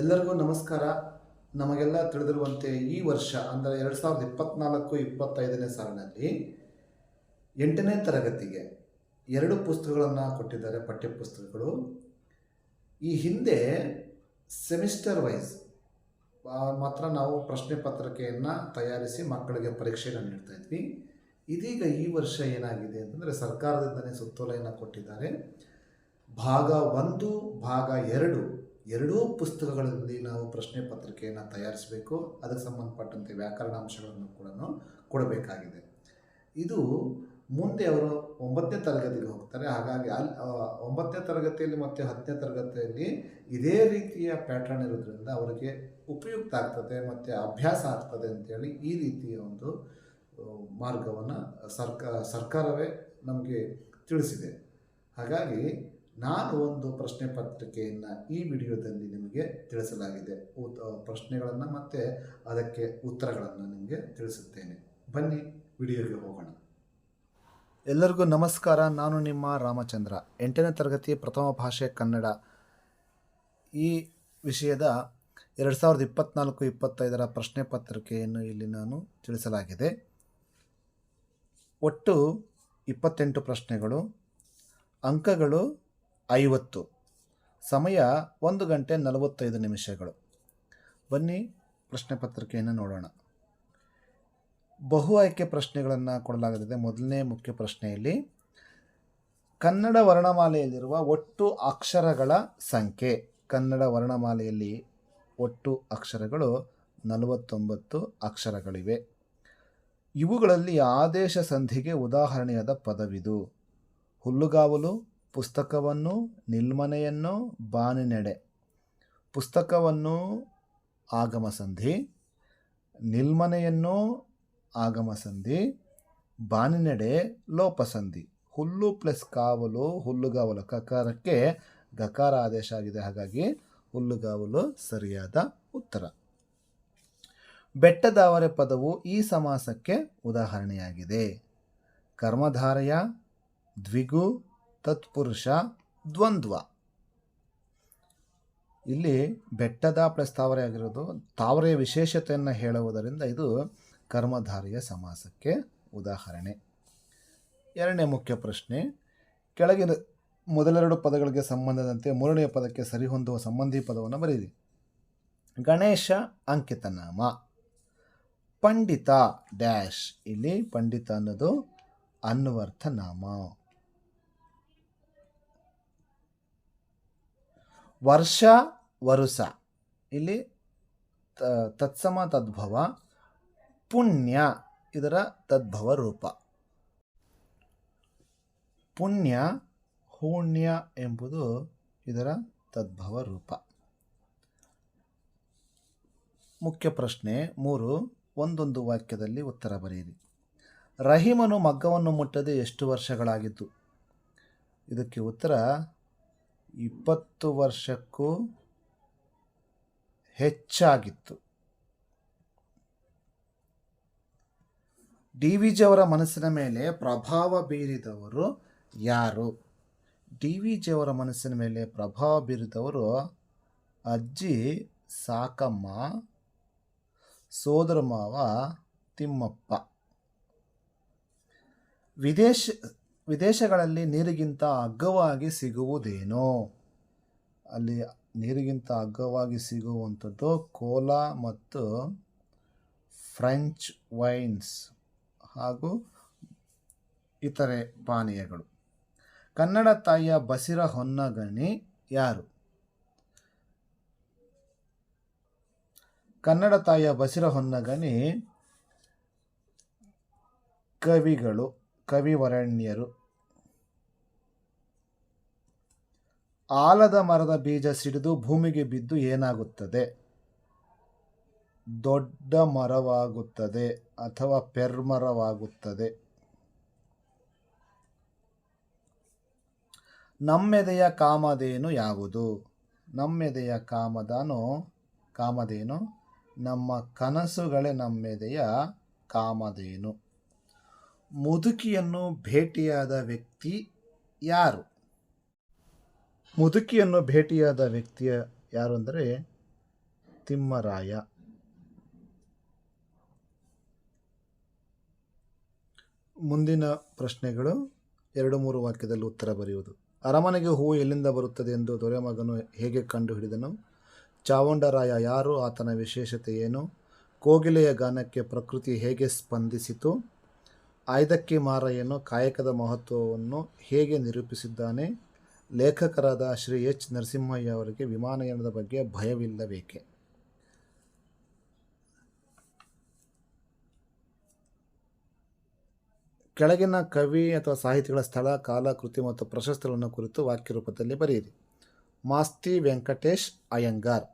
ಎಲ್ಲರಿಗೂ ನಮಸ್ಕಾರ. ನಮಗೆಲ್ಲ ತಿಳಿದಿರುವಂತೆ ಈ ವರ್ಷ, ಅಂದರೆ ಎರಡು ಸಾವಿರದ ಇಪ್ಪತ್ನಾಲ್ಕು, ಇಪ್ಪತ್ತೈದನೇ ಸಾಲಿನಲ್ಲಿ ಎಂಟನೇ ತರಗತಿಗೆ ಎರಡು ಪುಸ್ತಕಗಳನ್ನು ಕೊಟ್ಟಿದ್ದಾರೆ ಪಠ್ಯಪುಸ್ತಕಗಳು. ಈ ಹಿಂದೆ ಸೆಮಿಸ್ಟರ್ ವೈಸ್ ಮಾತ್ರ ನಾವು ಪ್ರಶ್ನೆ ಪತ್ರಿಕೆಯನ್ನು ತಯಾರಿಸಿ ಮಕ್ಕಳಿಗೆ ಪರೀಕ್ಷೆಯನ್ನು ನೀಡ್ತಾ ಇದ್ವಿ. ಇದೀಗ ಈ ವರ್ಷ ಏನಾಗಿದೆ ಅಂತಂದರೆ ಸರ್ಕಾರದಿಂದಲೇ ಸುತ್ತೋಲೆಯನ್ನು ಕೊಟ್ಟಿದ್ದಾರೆ. ಭಾಗ ಒಂದು, ಭಾಗ ಎರಡು ಎರಡೂ ಪುಸ್ತಕಗಳಲ್ಲಿ ನಾವು ಪ್ರಶ್ನೆ ಪತ್ರಿಕೆಯನ್ನು ತಯಾರಿಸಬೇಕು, ಅದಕ್ಕೆ ಸಂಬಂಧಪಟ್ಟಂತೆ ವ್ಯಾಕರಣಾಂಶಗಳನ್ನು ಕೂಡ ಕೊಡಬೇಕಾಗಿದೆ. ಇದು ಮುಂದೆ ಅವರು ಒಂಬತ್ತನೇ ತರಗತಿಗೆ ಹೋಗ್ತಾರೆ, ಹಾಗಾಗಿ ಅಲ್ಲಿ ಒಂಬತ್ತನೇ ತರಗತಿಯಲ್ಲಿ ಮತ್ತು ಹತ್ತನೇ ತರಗತಿಯಲ್ಲಿ ಇದೇ ರೀತಿಯ ಪ್ಯಾಟರ್ನ್ ಇರೋದ್ರಿಂದ ಅವರಿಗೆ ಉಪಯುಕ್ತ ಆಗ್ತದೆ ಮತ್ತು ಅಭ್ಯಾಸ ಆಗ್ತದೆ ಅಂತೇಳಿ ಈ ರೀತಿಯ ಒಂದು ಮಾರ್ಗವನ್ನು ಸರ್ಕ, ಸರ್ಕಾರವೇ ನಮಗೆ ತಿಳಿಸಿದೆ. ಹಾಗಾಗಿ ನಾನು ಒಂದು ಪ್ರಶ್ನೆ ಪತ್ರಿಕೆಯನ್ನು ಈ ವಿಡಿಯೋದಲ್ಲಿ ನಿಮಗೆ ತಿಳಿಸಲಾಗಿದೆ. ಪ್ರಶ್ನೆಗಳನ್ನು ಮತ್ತು ಅದಕ್ಕೆ ಉತ್ತರಗಳನ್ನು ನಿಮಗೆ ತಿಳಿಸುತ್ತೇನೆ. ಬನ್ನಿ, ವಿಡಿಯೋಗೆ ಹೋಗೋಣ. ಎಲ್ಲರಿಗೂ ನಮಸ್ಕಾರ. ನಾನು ನಿಮ್ಮ ರಾಮಚಂದ್ರ. ಎಂಟನೇ ತರಗತಿ ಪ್ರಥಮ ಭಾಷೆ ಕನ್ನಡ. ಈ ವಿಷಯದ ಎರಡು ಸಾವಿರದ ಇಪ್ಪತ್ನಾಲ್ಕು, ಇಪ್ಪತ್ತೈದರ ಪ್ರಶ್ನೆ ಪತ್ರಿಕೆಯನ್ನು ಇಲ್ಲಿ ನಾನು ತಿಳಿಸಲಾಗಿದೆ. ಒಟ್ಟು ಇಪ್ಪತ್ತೆಂಟು ಪ್ರಶ್ನೆಗಳು. ಅಂಕಗಳು ಐವತ್ತು. ಸಮಯ ಒಂದು ಗಂಟೆ ನಲವತ್ತೈದು ನಿಮಿಷಗಳು. ಬನ್ನಿ ಪ್ರಶ್ನೆ ಪತ್ರಿಕೆಯನ್ನು ನೋಡೋಣ. ಬಹು ಆಯ್ಕೆ ಪ್ರಶ್ನೆಗಳನ್ನು ಕೊಡಲಾಗಿದೆ ಮೊದಲನೇ ಮುಖ್ಯ ಪ್ರಶ್ನೆಯಲ್ಲಿ, ಕನ್ನಡ ವರ್ಣಮಾಲೆಯಲ್ಲಿರುವ ಒಟ್ಟು ಅಕ್ಷರಗಳ ಸಂಖ್ಯೆ. ಕನ್ನಡ ವರ್ಣಮಾಲೆಯಲ್ಲಿ ಒಟ್ಟು ಅಕ್ಷರಗಳು ನಲವತ್ತೊಂಬತ್ತು ಅಕ್ಷರಗಳಿವೆ. ಇವುಗಳಲ್ಲಿ ಆದೇಶ ಸಂಧಿಗೆ ಉದಾಹರಣೆಯಾದ ಪದವಿದು. ಹುಲ್ಲುಗಾವಲು ಪುಸ್ತಕವನ್ನು, ನಿಲ್ಮನೆಯನ್ನು, ಬಾನಿನೆಡೆ. ಪುಸ್ತಕವನ್ನು ಆಗಮ ಸಂಧಿ ನಿಲ್ಮನೆಯನ್ನು ಆಗಮ ಸಂಧಿ ಬಾನಿನೆಡೆ ಲೋಪಸಂಧಿ. ಹುಲ್ಲು ಪ್ಲಸ್ ಕಾವಲು, ಹುಲ್ಲುಗಾವಲು ಕಕಾರಕ್ಕೆ ಗಕಾರ ಆದೇಶ ಆಗಿದೆ. ಹಾಗಾಗಿ ಹುಲ್ಲುಗಾವಲು ಸರಿಯಾದ ಉತ್ತರ. ಬೆಟ್ಟದಾವರೆ ಪದವು ಈ ಸಮಾಸಕ್ಕೆ ಉದಾಹರಣೆಯಾಗಿದೆ. ಕರ್ಮಧಾರಯ, ದ್ವಿಗು ತತ್ಪುರುಷ ದ್ವಂದ್ವ. ಇಲ್ಲಿ ಬೆಟ್ಟದ ಪ್ರಸ್ತಾವನೆ ಆಗಿರೋದು ತಾವರೆಯ ವಿಶೇಷತೆಯನ್ನು ಹೇಳುವುದರಿಂದ ಇದು ಕರ್ಮಧಾರಿಯ ಸಮಾಸಕ್ಕೆ ಉದಾಹರಣೆ. ಎರಡನೇ ಮುಖ್ಯ ಪ್ರಶ್ನೆ, ಕೆಳಗಿನ ಮೊದಲೆರಡು ಪದಗಳಿಗೆ ಸಂಬಂಧದಂತೆ ಮೂರನೆಯ ಪದಕ್ಕೆ ಸರಿಹೊಂದುವ ಸಂಬಂಧಿ ಪದವನ್ನು ಬರೆಯಿರಿ. ಗಣೇಶ ಅಂಕಿತನಾಮ. ಪಂಡಿತ ಡ್ಯಾಶ್. ಇಲ್ಲಿ ಪಂಡಿತ ಅನ್ನೋದು ಅನ್ವರ್ಥ ವರ್ಷ ವರುಸ ಇಲ್ಲಿ ತತ್ಸಮ ತದ್ಭವ, ಪುಣ್ಯ ಇದರ ತದ್ಭವ ರೂಪ. ಪುಣ್ಯ, ಹೂಣ್ಯ ಎಂಬುದು ಇದರ ತದ್ಭವ ರೂಪ. ಮುಖ್ಯ ಪ್ರಶ್ನೆ ಮೂರು, ಒಂದೊಂದು ವಾಕ್ಯದಲ್ಲಿ ಉತ್ತರ ಬರೆಯಿರಿ. ರಹೀಮನು ಮಗ್ಗವನ್ನು ಮುಟ್ಟದೆ ಎಷ್ಟು ವರ್ಷಗಳಾಗಿದ್ದು? ಇದಕ್ಕೆ ಉತ್ತರ ಇಪ್ಪತ್ತು ವರ್ಷಕ್ಕೂ ಹೆಚ್ಚಾಗಿತ್ತು. ಡಿ ವಿ ಜಿಯವರ ಮನಸ್ಸಿನ ಮೇಲೆ ಪ್ರಭಾವ ಬೀರಿದವರು ಯಾರು? ಡಿ ವಿ ಜಿಯವರ ಮನಸ್ಸಿನ ಮೇಲೆ ಪ್ರಭಾವ ಬೀರಿದವರು ಅಜ್ಜಿ, ಸಾಕಮ್ಮ ಸೋದರ ಮಾವ ತಿಮ್ಮಪ್ಪ. ವಿದೇಶ ವಿದೇಶಗಳಲ್ಲಿ ನೀರಿಗಿಂತ ಅಗ್ಗವಾಗಿ ಸಿಗುವುದೇನೋ? ಅಲ್ಲಿ ನೀರಿಗಿಂತ ಅಗ್ಗವಾಗಿ ಸಿಗುವಂಥದ್ದು ಕೋಲಾ ಮತ್ತು ಫ್ರೆಂಚ್ ವೈನ್ಸ್ ಹಾಗೂ ಇತರೆ ಪಾನೀಯಗಳು. ಕನ್ನಡ ತಾಯಿಯ ಬಸಿರ ಹೊನ್ನಗಣಿ ಯಾರು? ಕನ್ನಡ ತಾಯಿಯ ಬಸಿರ ಹೊನ್ನಗಣಿ ಕವಿಗಳು, ಕವಿವರಣ್ಯರು ಆಲದ ಮರದ ಬೀಜ ಸಿಡಿದು ಭೂಮಿಗೆ ಬಿದ್ದು ಏನಾಗುತ್ತದೆ? ದೊಡ್ಡ ಮರವಾಗುತ್ತದೆ ಅಥವಾ ಪೆರ್ಮರವಾಗುತ್ತದೆ? ನಮ್ಮೆದೆಯ ಕಾಮದೇನು ಯಾವುದು? ನಮ್ಮೆದೆಯ ಕಾಮದಾನು ಕಾಮದೇನು ನಮ್ಮ ಕನಸುಗಳೇ ನಮ್ಮೆದೆಯ ಕಾಮದೇನು ಮುದುಕಿಯನ್ನು ಭೇಟಿಯಾದ ವ್ಯಕ್ತಿ ಯಾರು? ಮುದುಕಿಯನ್ನು ಭೇಟಿಯಾದ ವ್ಯಕ್ತಿಯ ಯಾರು ಅಂದರೆ ತಿಮ್ಮರಾಯ. ಮುಂದಿನ ಪ್ರಶ್ನೆಗಳು ಎರಡು ಮೂರು ವಾಕ್ಯದಲ್ಲಿ ಉತ್ತರ ಬರೆಯುವುದು. ಅರಮನೆಗೆ ಹೂವು ಎಲ್ಲಿಂದ ಬರುತ್ತದೆ ಎಂದು ದೊರೆಮಗನು ಹೇಗೆ ಕಂಡುಹಿಡಿದನು? ಚಾವುಂಡರಾಯ ಯಾರು? ಆತನ ವಿಶೇಷತೆ ಏನು? ಕೋಗಿಲೆಯ ಗಾನಕ್ಕೆ ಪ್ರಕೃತಿ ಹೇಗೆ ಸ್ಪಂದಿಸಿತು? ಆಯ್ದಕ್ಕಿ ಮಾರಯ್ಯನು ಕಾಯಕದ ಮಹತ್ವವನ್ನು ಹೇಗೆ ನಿರೂಪಿಸಿದ್ದಾನೆ? ಲೇಖಕರಾದ ಶ್ರೀ ಎಚ್. ನರಸಿಂಹಯ್ಯ ಅವರಿಗೆ ವಿಮಾನಯಾನದ ಬಗ್ಗೆ ಭಯವಿಲ್ಲಬೇಕೆ ಕೆಳಗಿನ ಕವಿ ಅಥವಾ ಸಾಹಿತಿಗಳ ಸ್ಥಳ, ಕಾಲ, ಕೃತಿ ಮತ್ತು ಪ್ರಶಸ್ತಿಗಳನ್ನು ಕುರಿತು ವಾಕ್ಯ ರೂಪದಲ್ಲಿ ಬರೆಯಿರಿ. ಮಾಸ್ತಿ ವೆಂಕಟೇಶ್ ಅಯ್ಯಂಗಾರ್.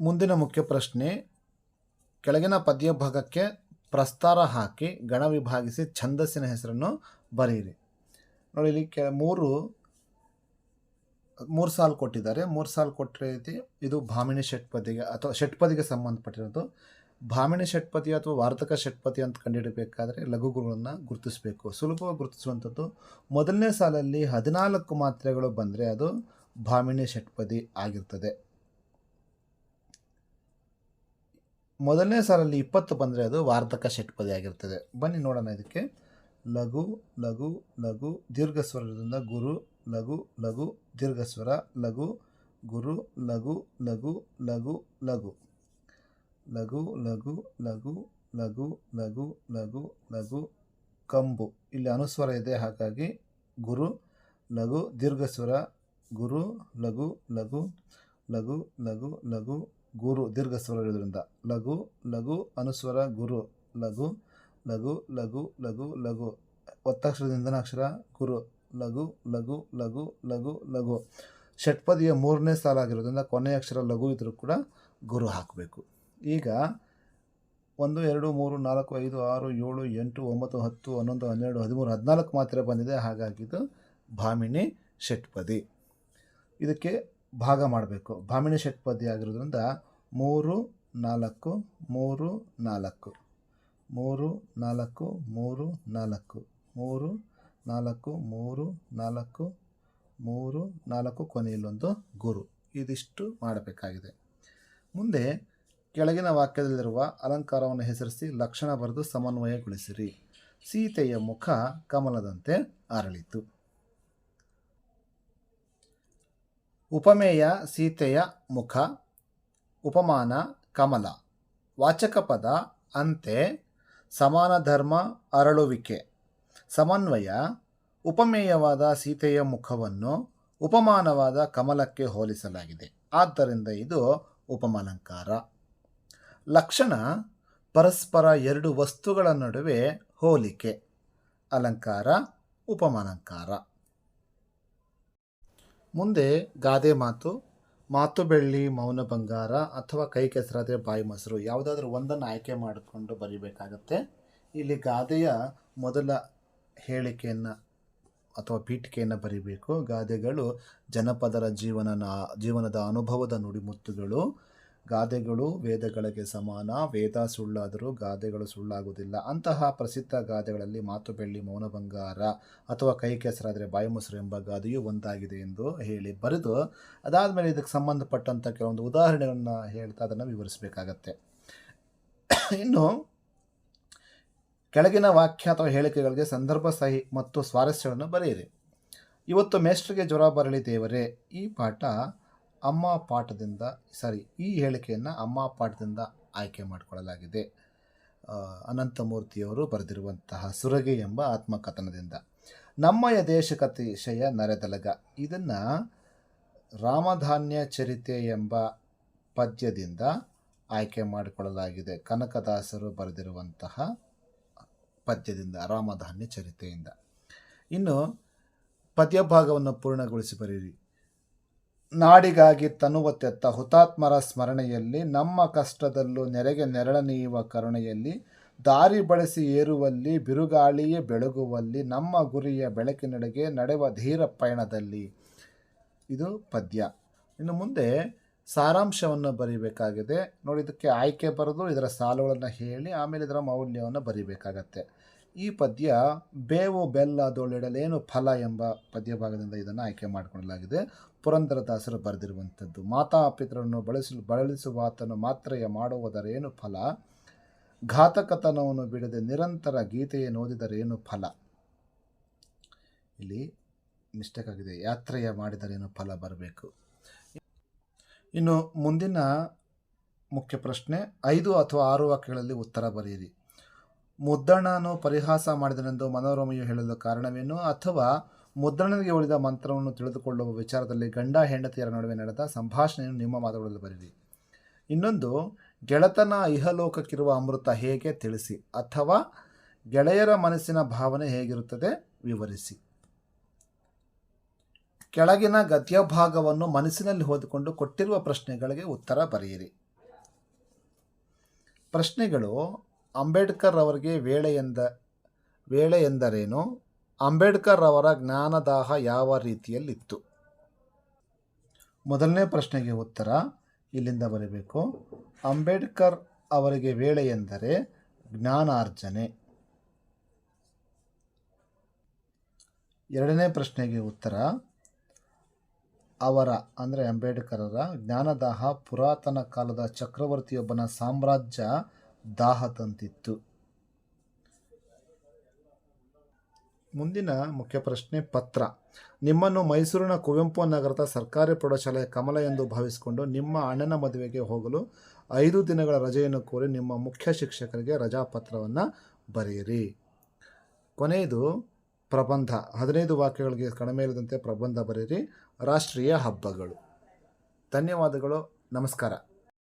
ಮುಂದಿನ ಮುಖ್ಯ ಪ್ರಶ್ನೆ, ಕೆಳಗಿನ ಪದ್ಯ ಭಾಗಕ್ಕೆ ಪ್ರಸ್ತಾರ ಹಾಕಿ ಗಣ ವಿಭಾಗಿಸಿ ಛಂದಸ್ಸಿನ ಹೆಸರನ್ನು ಬರೆಯಿರಿ. ನೋಡಿ, ಇಲ್ಲಿ ಕೆ ಮೂರು ಮೂರು ಸಾಲು ಕೊಟ್ಟಿದ್ದಾರೆ. ಮೂರು ಸಾಲು ರೀತಿ ಇದು ಭಾಮಿನಿ ಷಟ್ಪದಿಗೆ ಅಥವಾ ಷಟ್ಪದಿಗೆ ಸಂಬಂಧಪಟ್ಟಿರೋದು. ಭಾಮಿನಿ ಷಟ್ಪದಿ ಅಥವಾ ವಾರ್ತಕ ಷಟ್ಪದಿ ಅಂತ ಕಂಡುಹಿಡಬೇಕಾದ್ರೆ ಲಘುಗುಗಳನ್ನು ಗುರುತಿಸಬೇಕು. ಸುಲಭವಾಗಿ ಗುರುತಿಸುವಂಥದ್ದು ಮೊದಲನೇ ಸಾಲಲ್ಲಿ ಹದಿನಾಲ್ಕು ಮಾತ್ರೆಗಳು ಬಂದರೆ ಅದು ಭಾಮಿನಿ ಷಟ್ಪದಿ ಆಗಿರ್ತದೆ. ಮೊದಲನೇ ಸಾಲಲ್ಲಿ ಇಪ್ಪತ್ತು ಬಂದರೆ ಅದು ವಾರ್ತಕ ಷಟ್ಪದಿ ಆಗಿರ್ತದೆ. ಬನ್ನಿ ನೋಡೋಣ ಇದಕ್ಕೆ. ಲಘು ಲಘು ಲಘು ದೀರ್ಘ ಸ್ವರದಿಂದ ಗುರು ಲಘು ಲಘು ದೀರ್ಘಸ್ವರ ಲಘು ಗುರು ಲಘು ಲಘು ಲಘು ಲಘು ಲಘು ಲಘು ಲಘು ಲಘು ಲಘು ಲಘು ಲಘು ಕಂಬು ಇಲ್ಲಿ ಅನುಸ್ವರ ಇದೆ ಹಾಗಾಗಿ ಗುರು ಲಘು ದೀರ್ಘಸ್ವರ ಗುರು ಲಘು ಲಘು ಲಘು ಲಘು ಲಘು ಗುರು ದೀರ್ಘಸ್ವರ ಇರೋದ್ರಿಂದ ಲಘು ಲಘು ಅನುಸ್ವರ ಗುರು ಲಘು ಲಘು ಲಘು ಲಘು ಲಘು ಒತ್ತಕ್ಷರದಿಂದ ಅಕ್ಷರ ಗುರು ಲಘು ಲಘು ಲಘು ಲಘು ಲಘು. ಷಟ್ಪದಿಯ ಮೂರನೇ ಸಾಲ ಆಗಿರೋದ್ರಿಂದ ಕೊನೆಯ ಅಕ್ಷರ ಲಘು ಇದ್ದರೂ ಕೂಡ ಗುರು ಹಾಕಬೇಕು. ಈಗ ಒಂದು, ಎರಡು, ಮೂರು, ನಾಲ್ಕು, ಐದು, ಆರು, ಏಳು, ಎಂಟು, ಒಂಬತ್ತು, ಹತ್ತು, ಹನ್ನೊಂದು, ಹನ್ನೆರಡು, ಹದಿಮೂರು, ಹದಿನಾಲ್ಕು ಮಾತ್ರ ಬಂದಿದೆ. ಹಾಗಾಗಿ ಇದು ಭಾಮಿನಿ ಷಟ್ಪದಿ. ಇದಕ್ಕೆ ಭಾಗ ಮಾಡಬೇಕು. ಭಾಮಿನಿ ಷಟ್ಪದಿ ಆಗಿರೋದ್ರಿಂದ ಮೂರು, ನಾಲ್ಕು ಮೂರು ನಾಲ್ಕು. ಮೂರು ನಾಲ್ಕು ಮೂರು ನಾಲ್ಕು. ಮೂರು ನಾಲ್ಕು, ಮೂರು ನಾಲ್ಕು ಮೂರು, ನಾಲ್ಕು ಕೊನೆಯಲ್ಲೊಂದು ಗುರು. ಇದಿಷ್ಟು ಮಾಡಬೇಕಾಗಿದೆ. ಮುಂದೆ ಕೆಳಗಿನ ವಾಕ್ಯದಲ್ಲಿರುವ ಅಲಂಕಾರವನ್ನು ಹೆಸರಿಸಿ ಲಕ್ಷಣ ಬರೆದು ಸಮನ್ವಯಗೊಳಿಸಿರಿ. ಸೀತೆಯ ಮುಖ ಕಮಲದಂತೆ ಅರಳಿತು. ಉಪಮೇಯ ಸೀತೆಯ ಮುಖ, ಉಪಮಾನ ಕಮಲ ವಾಚಕ ಪದ ಅಂತೆ ಸಮಾನ ಧರ್ಮ ಅರಳುವಿಕೆ. ಸಮನ್ವಯ, ಉಪಮೇಯವಾದ ಸೀತೆಯ ಮುಖವನ್ನು ಉಪಮಾನವಾದ ಕಮಲಕ್ಕೆ ಹೋಲಿಸಲಾಗಿದೆ. ಆದ್ದರಿಂದ ಇದು ಉಪಮಾಲಂಕಾರ. ಲಕ್ಷಣ, ಪರಸ್ಪರ ಎರಡು ವಸ್ತುಗಳ ನಡುವೆ ಹೋಲಿಕೆ. ಅಲಂಕಾರ, ಉಪಮಾಲಂಕಾರ. ಮುಂದೆ ಗಾದೆ ಮಾತು. ಮಾತು ಬೆಳ್ಳಿ, ಮೌನ ಬಂಗಾರ ಅಥವಾ ಕೈ ಕೆಸರಾದರೆ ಬಾಯಿ ಮೊಸರು. ಯಾವುದಾದ್ರೂ ಒಂದನ್ನು ಆಯ್ಕೆ ಮಾಡಿಕೊಂಡು ಬರೀಬೇಕಾಗತ್ತೆ. ಇಲ್ಲಿ ಗಾದೆಯ ಮೊದಲ ಹೇಳಿಕೆಯನ್ನು ಅಥವಾ ಪೀಠಿಕೆಯನ್ನು ಬರೀಬೇಕು. ಗಾದೆಗಳು ಜನಪದರ ಜೀವನ ಜೀವನದ ಅನುಭವದ ನುಡಿಮುತ್ತುಗಳು. ಗಾದೆಗಳು ವೇದಗಳಿಗೆ ಸಮಾನ, ವೇದ ಸುಳ್ಳಾದರೂ ಗಾದೆಗಳು ಸುಳ್ಳಾಗುವುದಿಲ್ಲ. ಅಂತಹ ಪ್ರಸಿದ್ಧ ಗಾದೆಗಳಲ್ಲಿ ಮಾತು ಬೆಳ್ಳಿ ಮೌನ ಬಂಗಾರ ಅಥವಾ ಕೈ ಕೆಸರಾದರೆ ಬಾಯಿ ಮೊಸರು ಎಂಬ ಗಾದೆಯು ಒಂದಾಗಿದೆ ಎಂದು ಹೇಳಿ ಬರೆದು, ಅದಾದಮೇಲೆ ಇದಕ್ಕೆ ಸಂಬಂಧಪಟ್ಟಂಥ ಕೆಲವೊಂದು ಉದಾಹರಣೆಗಳನ್ನು ಹೇಳ್ತಾ ಅದನ್ನು ವಿವರಿಸಬೇಕಾಗತ್ತೆ. ಇನ್ನು ಕೆಳಗಿನ ವಾಕ್ಯ ಅಥವಾ ಹೇಳಿಕೆಗಳಿಗೆ ಸಂದರ್ಭ ಸಹಿ ಮತ್ತು ಸ್ವಾರಸ್ಯಗಳನ್ನು ಬರೆಯಿರಿ. ಇವತ್ತು ಮೇಷ್ಟ್ರಿಗೆ ಜ್ವರ ಬರಲಿ ದೇವರೇ, ಈ ಪಾಠ ಅಮ್ಮ ಪಾಠದಿಂದ ಸಾರಿ ಈ ಹೇಳಿಕೆಯನ್ನು ಅಮ್ಮ ಪಾಠದಿಂದ ಆಯ್ಕೆ ಮಾಡಿಕೊಳ್ಳಲಾಗಿದೆ. ಅನಂತಮೂರ್ತಿಯವರು ಬರೆದಿರುವಂತಹ ಸುರಗಿ ಎಂಬ ಆತ್ಮಕಥನದಿಂದ. ನಮ್ಮಯ ದೇಶಕತಿಶಯ ನರೆದಲಗ, ಇದನ್ನು ರಾಮಧಾನ್ಯ ಚರಿತೆ ಎಂಬ ಪದ್ಯದಿಂದ ಆಯ್ಕೆ ಮಾಡಿಕೊಳ್ಳಲಾಗಿದೆ. ಕನಕದಾಸರು ಬರೆದಿರುವಂತಹ ಪದ್ಯದಿಂದ, ರಾಮಧಾನ್ಯ ಚರಿತೆಯಿಂದ ಇನ್ನು ಪದ್ಯ ಭಾಗವನ್ನು ಪೂರ್ಣಗೊಳಿಸಿ ಬರೀರಿ. ನಾಡಿಗಾಗಿ ತನುವ ತೆತ್ತ ಹುತಾತ್ಮರ ಸ್ಮರಣೆಯಲ್ಲಿ, ನಮ್ಮ ಕಷ್ಟದಲ್ಲೂ ನೆರೆಗೆ ನೆರಳನೀಯುವ ಕರುಣೆಯಲ್ಲಿ, ದಾರಿ ಬಳಸಿ ಏರುವಲ್ಲಿ, ಬಿರುಗಾಳಿಯೇ ಬೆಳಗುವಲ್ಲಿ, ನಮ್ಮ ಗುರಿಯ ಬೆಳಕಿನೆಡೆಗೆ ನಡೆವ ಧೀರ ಪಯಣದಲ್ಲಿ. ಇದು ಪದ್ಯ. ಇನ್ನು ಮುಂದೆ ಸಾರಾಂಶವನ್ನು ಬರೀಬೇಕಾಗಿದೆ. ನೋಡಿ, ಇದಕ್ಕೆ ಆಯ್ಕೆ ಬರೆದು, ಇದರ ಸಾಲುಗಳನ್ನು ಹೇಳಿ, ಆಮೇಲೆ ಇದರ ಮೌಲ್ಯವನ್ನು ಬರೀಬೇಕಾಗತ್ತೆ. ಈ ಪದ್ಯ ಬೇವು ಬೆಲ್ಲ ದೋಳಿಡಲೇನು ಫಲ ಎಂಬ ಪದ್ಯ ಭಾಗದಿಂದ ಇದನ್ನು ಆಯ್ಕೆ ಮಾಡಿಕೊಳ್ಳಲಾಗಿದೆ. ಪುರಂದರದಾಸರು ಬರೆದಿರುವಂಥದ್ದು, ಮಾತಾ ಮಾತಾಪಿತರನ್ನು ಬಳಸಲು ಬಳಲಿಸುವಾತನು ಮಾತ್ರೆಯ ಮಾಡುವುದರೇನು ಫಲ? ಘಾತಕತನವನ್ನು ಬಿಡದೆ ನಿರಂತರ ಗೀತೆಯನ್ನು ಓದಿದರೇನು ಫಲ? ಇಲ್ಲಿ ಮಿಸ್ಟೇಕ್ ಆಗಿದೆ. ಯಾತ್ರೆಯ ಮಾಡಿದರೇನು ಫಲ ಬರಬೇಕು? ಇನ್ನು ಮುಂದಿನ ಮುಖ್ಯ ಪ್ರಶ್ನೆ, ಐದು ಅಥವಾ ಆರು ವಾಕ್ಯಗಳಲ್ಲಿ ಉತ್ತರ ಬರೆಯಿರಿ. ಮುದ್ದಣ್ಣನು ಪರಿಹಾಸ ಮಾಡಿದನೆಂದು ಮನೋರಮೆಯು ಹೇಳಲು ಕಾರಣವೇನು ಅಥವಾ ಮುದ್ದಣ್ಣನಿಗೆ ಉಳಿದ ಮಂತ್ರವನ್ನು ತಿಳಿದುಕೊಳ್ಳುವ ವಿಚಾರದಲ್ಲಿ ಗಂಡ ಹೆಂಡತಿಯರ ನಡುವೆ ನಡೆದ ಸಂಭಾಷಣೆಯನ್ನು ನಿಮ್ಮ ಮಾತುಗಳಲ್ಲಿ ಬರೆಯಿರಿ. ಇನ್ನೊಂದು, ಗೆಳತನ ಇಹಲೋಕಕ್ಕಿರುವ ಅಮೃತ ಹೇಗೆ ತಿಳಿಸಿ ಅಥವಾ ಗೆಳೆಯರ ಮನಸ್ಸಿನ ಭಾವನೆ ಹೇಗಿರುತ್ತದೆ ವಿವರಿಸಿ. ಕೆಳಗಿನ ಗದ್ಯ ಭಾಗವನ್ನು ಮನಸ್ಸಿನಲ್ಲಿ ಓದಿಕೊಂಡು ಕೊಟ್ಟಿರುವ ಪ್ರಶ್ನೆಗಳಿಗೆ ಉತ್ತರ ಬರೆಯಿರಿ. ಪ್ರಶ್ನೆಗಳು ಅಂಬೇಡ್ಕರ್ ಅವರಿಗೆ ವೇಳೆ ಎಂದ, ವೇಳೆ ಎಂದರೇನು? ಅಂಬೇಡ್ಕರ್ ಅವರ ಜ್ಞಾನದಾಹ ಯಾವ ರೀತಿಯಲ್ಲಿತ್ತು? ಮೊದಲನೇ ಪ್ರಶ್ನೆಗೆ ಉತ್ತರ ಇಲ್ಲಿಂದ ಬರಬೇಕು. ಅಂಬೇಡ್ಕರ್ ಅವರಿಗೆ ವೇಳೆ ಎಂದರೆ ಜ್ಞಾನಾರ್ಜನೆ. ಎರಡನೇ ಪ್ರಶ್ನೆಗೆ ಉತ್ತರ, ಅವರ ಅಂದರೆ ಅಂಬೇಡ್ಕರರ ಜ್ಞಾನದಾಹ ಪುರಾತನ ಕಾಲದ ಚಕ್ರವರ್ತಿಯೊಬ್ಬನ ಸಾಮ್ರಾಜ್ಯ ದಾಹ ತಂತಿತ್ತು ಮುಂದಿನ ಮುಖ್ಯ ಪ್ರಶ್ನೆ ಪತ್ರ. ನಿಮ್ಮನ್ನು ಮೈಸೂರಿನ ಕುವೆಂಪು ನಗರದ ಸರ್ಕಾರಿ ಪ್ರೌಢಶಾಲೆಯ ಕಮಲ ಎಂದು ಭಾವಿಸಿಕೊಂಡು ನಿಮ್ಮ ಅಣ್ಣನ ಮದುವೆಗೆ ಹೋಗಲು ಐದು ದಿನಗಳ ರಜೆಯನ್ನು ಕೋರಿ ನಿಮ್ಮ ಮುಖ್ಯ ಶಿಕ್ಷಕರಿಗೆ ರಜಾಪತ್ರವನ್ನು ಬರೆಯಿರಿ. ಕೊನೆಯದು ಪ್ರಬಂಧ. ಹದಿನೈದು ವಾಕ್ಯಗಳಿಗೆ ಕಡಿಮೆ ಇಲ್ಲದಂತೆ ಪ್ರಬಂಧ ಬರೆಯಿರಿ. ರಾಷ್ಟ್ರೀಯ ಹಬ್ಬಗಳು. ಧನ್ಯವಾದಗಳು. ನಮಸ್ಕಾರ.